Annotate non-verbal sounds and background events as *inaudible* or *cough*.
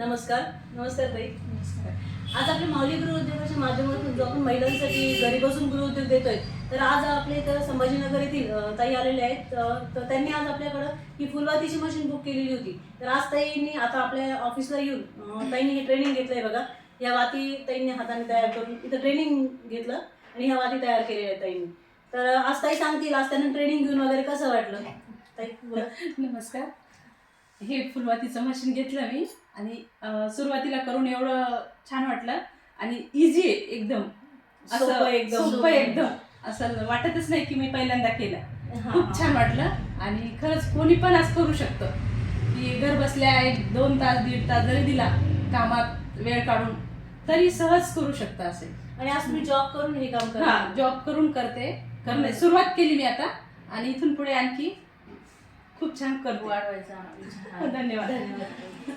नमस्कार. नमस्कार ताई. आज आपल्या माऊली गृह उद्योगाच्या माध्यमातून जो आपण महिलांसाठी घरी बसून गृह उद्योग देतोय तर आज आपल्या इथं संभाजीनगर येथील ताई आलेले आहेत. तर त्यांनी आज आपल्याकडं ही फुलवातीची मशीन बुक केलेली होती. तर आज ताईंनी आता आपल्या ऑफिसला येऊन ताईंनी हे ट्रेनिंग घेतलंय बघा. या वाती ताईंनी हाताने तयार करून इथं ट्रेनिंग घेतलं आणि ह्या वाती तयार केलेल्या आहेत ताईंनी. तर आज ताई सांगतील आज त्यांना ट्रेनिंग घेऊन वगैरे कसं वाटलं? ताई *laughs* नमस्कार. हे फुलवातीचं मशीन घेतलं मी आणि सुरुवातीला करून एवढं छान वाटलं आणि इझी आहे एकदम. असं एकदम. सोपं एकदम. असं वाटतच नाही की मी पहिल्यांदा केलं. खूप. छान वाटलं आणि खरंच कोणी पण आज करू शकतं. की घर बसल्या एक दोन तास दीड तास जरी दिला कामात वेळ काढून तरी सहज करू शकतं असे. आणि आज तुम्ही जॉब करून हे काम करा जॉब करून करते. करणे सुरुवात केली मी आता आणि इथून पुढे आणखी खूप छान करते. वाढवायचा. धन्यवाद. धन्यवाद.